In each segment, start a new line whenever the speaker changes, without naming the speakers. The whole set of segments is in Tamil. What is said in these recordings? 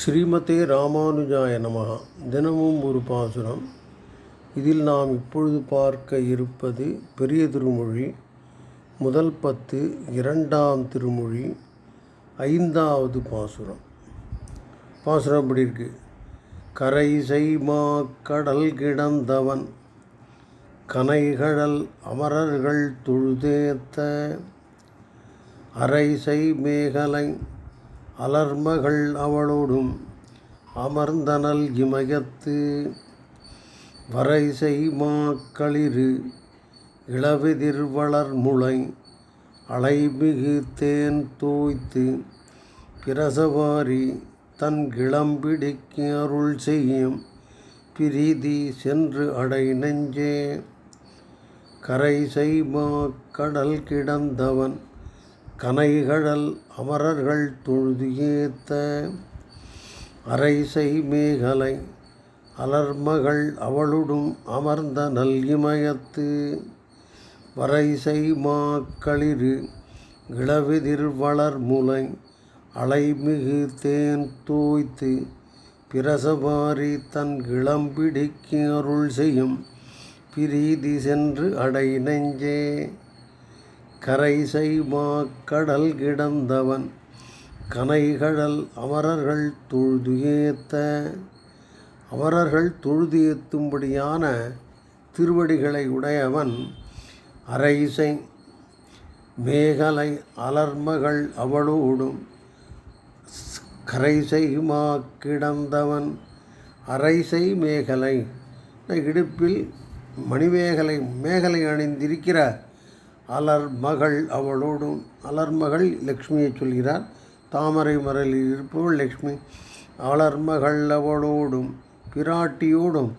ஸ்ரீமதே ராமானுஜாய நமகா தினமும் ஒரு பாசுரம். இதில் நாம் இப்பொழுது பார்க்க இருப்பது பெரிய திருமொழி முதல் பத்து இரண்டாம் திருமொழி ஐந்தாவது பாசுரம். பாசுரம் அப்படி இருக்கு? கரை செய்மா கடல் கிடந்தவன் கனைகழல் அமரர்கள் தொழுதேத்த அரைசை மேகலை அலர்மகள் அவளோடும் அமர்ந்தனல் இமயத்து வரைசை மாக்களிரு இளவெதிர் வளர் முளை அலைமிகு தேன் தோய்த்து பிரசவாரி தன் கிளம்பிடிக்கு அருள் செய்யும் பிரீதி சென்று அடை நெஞ்சே. கரை செய்மா கடல் கிடந்தவன் கனைகழல் அமரர்கள் தொழுது ஏத்த அரைசை மேகலை அலர்மகள் அவளுடும் அமர்ந்த நல்கிமயத்து வரைசை மாக்களிரு இளவெதிர் வளர் முலை அலைமிகு தேன் தோய்த்து பிரசவாரி தன் இளம்பிடிக்கு அருள் செய்யும் பிரீதி சென்று அடை நெஞ்சே. கரை செய்மா கடல் கிடந்தவன் கனைகடல் அமரர்கள் தொழுது ஏத்த அமரர்கள் தொழுது ஏத்தும்படியான திருவடிகளை உடையவன் அரைசை. மேகலை அலர்மகள் அவளோடும் கரைசை கிடந்தவன் அரைசை மேகலை. இடுப்பில் மணிமேகலை மேகலை அணிந்திருக்கிற அலர் மகள் அவளோடும் அலர்மகள் லக்ஷ்மியை சொல்கிறார். தாமரை மரலில் இருப்பவள் லக்ஷ்மி. அலர்மகள் அவளோடும் பிராட்டியோடும்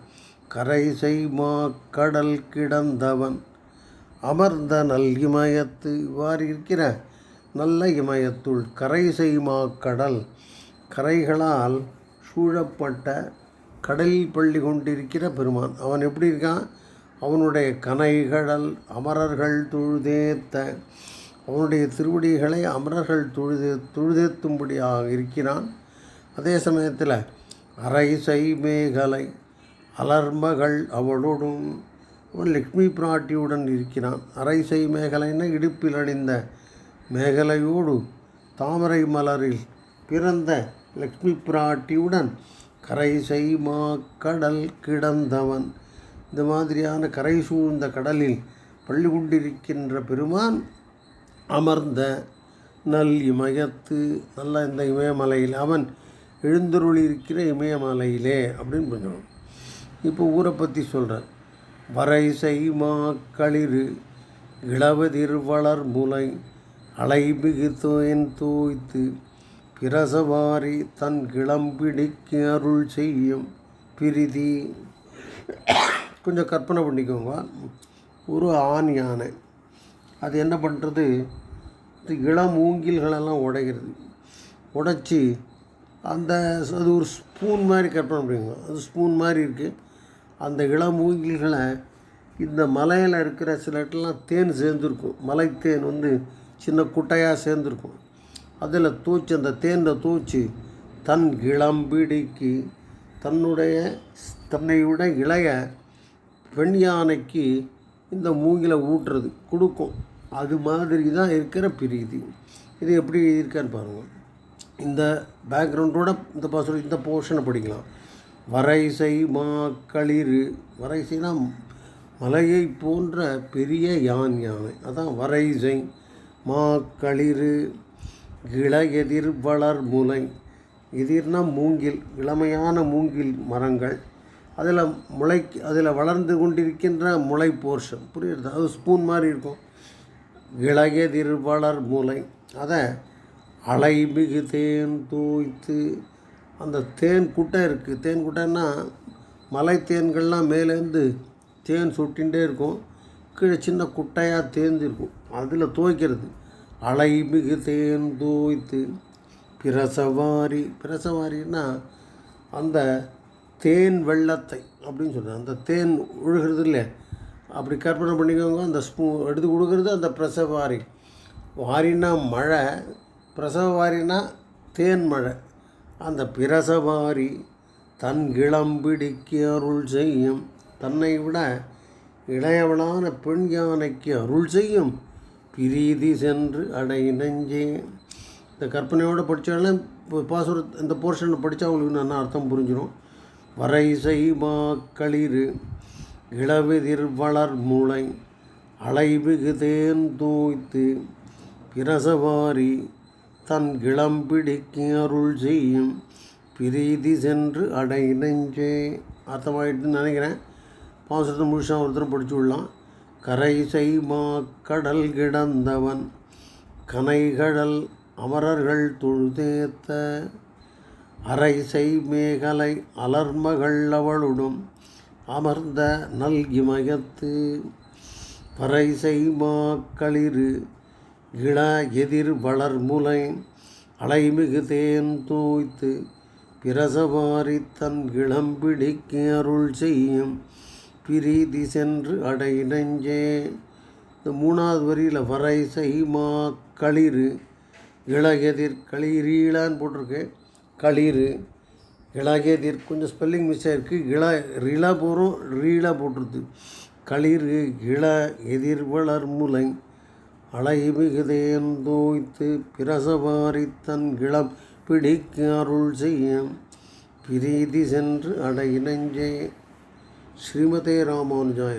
கரைசை மா கடல் கிடந்தவன். அமர்ந்த நல் இமயத்து இவ்வாறு இருக்கிற நல்ல இமயத்துள் கரைசை மா கடல். கரைகளால் சூழப்பட்ட கடலில் பள்ளி கொண்டிருக்கிற பெருமான். அவன் எப்படி இருக்கான்? அவனுடைய கனைகடல் அமரர்கள் தொழுதேத்த அவனுடைய திருவடிகளை அமரர்கள் தொழுதே தொழுதேத்தும்படியாக இருக்கிறான். அதே சமயத்தில் அரைசை மேகலை அலர்மகள் அவளோடும் அவன் லக்ஷ்மி பிராட்டியுடன் இருக்கிறான். அரைசை மேகலைன்னா இடுப்பில் அணிந்த மேகலையோடு தாமரை மலரில் பிறந்த லக்ஷ்மி பிராட்டியுடன் கரைசை மா கடல் கிடந்தவன். இந்த மாதிரியான கரை சூழ்ந்த கடலில் பள்ளி கொண்டிருக்கின்ற பெருமான் அமர்ந்த நல் இமயத்து நல்ல இந்த இமயமலையில் அவன் எழுந்தருளிருக்கிற இமயமலையிலே அப்படின்னு கொஞ்சம் இப்போ ஊரை பற்றி சொல்கிறேன். வரைசை மா களிறு இளவதிர் வளர் முலை அலைமிகு தோயன் தோய்த்து பிரசவாரி தன் கிளம்பிடிக்கு அருள் செய்யும் பிரிதி கொஞ்சம் கற்பனை பண்ணிக்கோங்க. ஒரு ஆண் யானை. அது என்ன பண்ணுறது இந்த இளம் மூங்கில்களெல்லாம் உடைகிறது. உடைச்சி அந்த அது ஒரு ஸ்பூன் மாதிரி கற்பனை பண்ணிக்கோங்க அது ஸ்பூன் மாதிரி இருக்குது அந்த இளம் மூங்கில்களை இந்த மலையில் இருக்கிற சில இடத்துலலாம் தேன் சேர்ந்துருக்கும். மலைத்தேன் வந்து சின்ன குட்டையாக சேர்ந்துருக்கும். அதில் தூச்சி அந்த தேனில் தூச்சி தன் இளம்பிடிக்கு தன்னுடைய தன்னை விட இளைய பெண் யானைக்கு இந்த மூங்கில ஊட்டுறது கொடுக்கும். அது மாதிரி தான் இருக்கிற பிரீதி. இது எப்படி இருக்கான்னு பாருங்கள் இந்த பேக்ரவுண்டோட இந்த பாசம் இந்த போர்ஷனை படிக்கலாம். வரைசை மா களிறு வரைசைனா மலையை போன்ற பெரிய யான் யானை. அதான் வரைசை மா களிர் இளஎதிர் வளர் முலை எதிர்னா மூங்கில் இளமையான மூங்கில் மரங்கள். அதில் முளை அதில் வளர்ந்து கொண்டிருக்கின்ற முளை போர்ஷன் புரியுது? அது ஸ்பூன் மாதிரி இருக்கும். இளையதிர் வளர் முளை அதை அலைமிகு தேன் தூய்த்து அந்த தேன் குட்டை இருக்குது தேன் குட்டைன்னா மலை தேன்கள்லாம் மேலேருந்து தேன் சுட்டின்ண்டே இருக்கும். கீழே சின்ன குட்டையாக தேர்ந்து இருக்கும். அதில் துவைக்கிறது. அலைமிகு தேன் தூய்த்து பிரசவாரி. பிரசவாரின்னா அந்த தேன் வெள்ளத்தை அப்படின்னு சொல்கிறேன் அந்த தேன் ஒழுகிறது இல்லை அப்படி கற்பனை பண்ணிக்கோங்க. அந்த ஸ்பூ எடுத்து கொடுக்குறது அந்த பிரசவ வாரி வாரினா மழை பிரசவ வாரினா தேன் மழை. அந்த பிரசவாரி தன் இளம்பிடிக்கு அருள் செய்யும். தன்னை விட இளையவளான பெண் யானைக்கு அருள் செய்யும். பிரீதி சென்று அடை நெஞ்சே. இந்த கற்பனையோடு படித்தாலும் இப்போ பாசுர இந்த போர்ஷனை படித்தா அவங்களுக்கு நல்லா அர்த்தம் புரிஞ்சிடும் வரைசை மாக்களிரு இளவெதிர் வளர் மூளை அலைமிகு தேன் தூய்த்து பிரசவாரி தன் இளம்பிடிக்கு அருள் செய்யும் பிரீதி சென்று அடை நெஞ்சே. அர்த்தமாயிட்டுன்னு நினைக்கிறேன். பாசத்தை முழுசாக ஒருத்தர் படிச்சு விடலாம். கரை செய்மா கடல் கிடந்தவன் கனைகடல் அமரர்கள் தொழுதேத்த அரைசை மேகலை அலர்மகள் அவளுடும் அமர்ந்த நல் இமயத்து பறை செய்மா இள எதிர் வளர்முலை அலைமிகு தேன் தூய்த்து பிரசவாரி தன் இளம்பிடிக்கு அருள் செய்யும் பிரீதி சென்று அடை நெஞ்சே. இந்த மூணாவது வரியில் வரை செய்மா களிறு இளகெதிர் களிரீழான்னு போட்டிருக்கேன் களிறு இளகெதிர் கொஞ்சம் ஸ்பெல்லிங் மிஸ் ஆயிருக்கு. இளா ரீலா போகிறோம் ரீலாக போட்டுருது. களிர் இள எதிர் வளர் முலை அலைமிகுதேன் தோய்த்து பிரசவாரி தன் இளம் பிடிக்கு அருள் செய்யும் பிரீதி சென்று அடை நெஞ்சே ஸ்ரீமதே ராமானுஜாய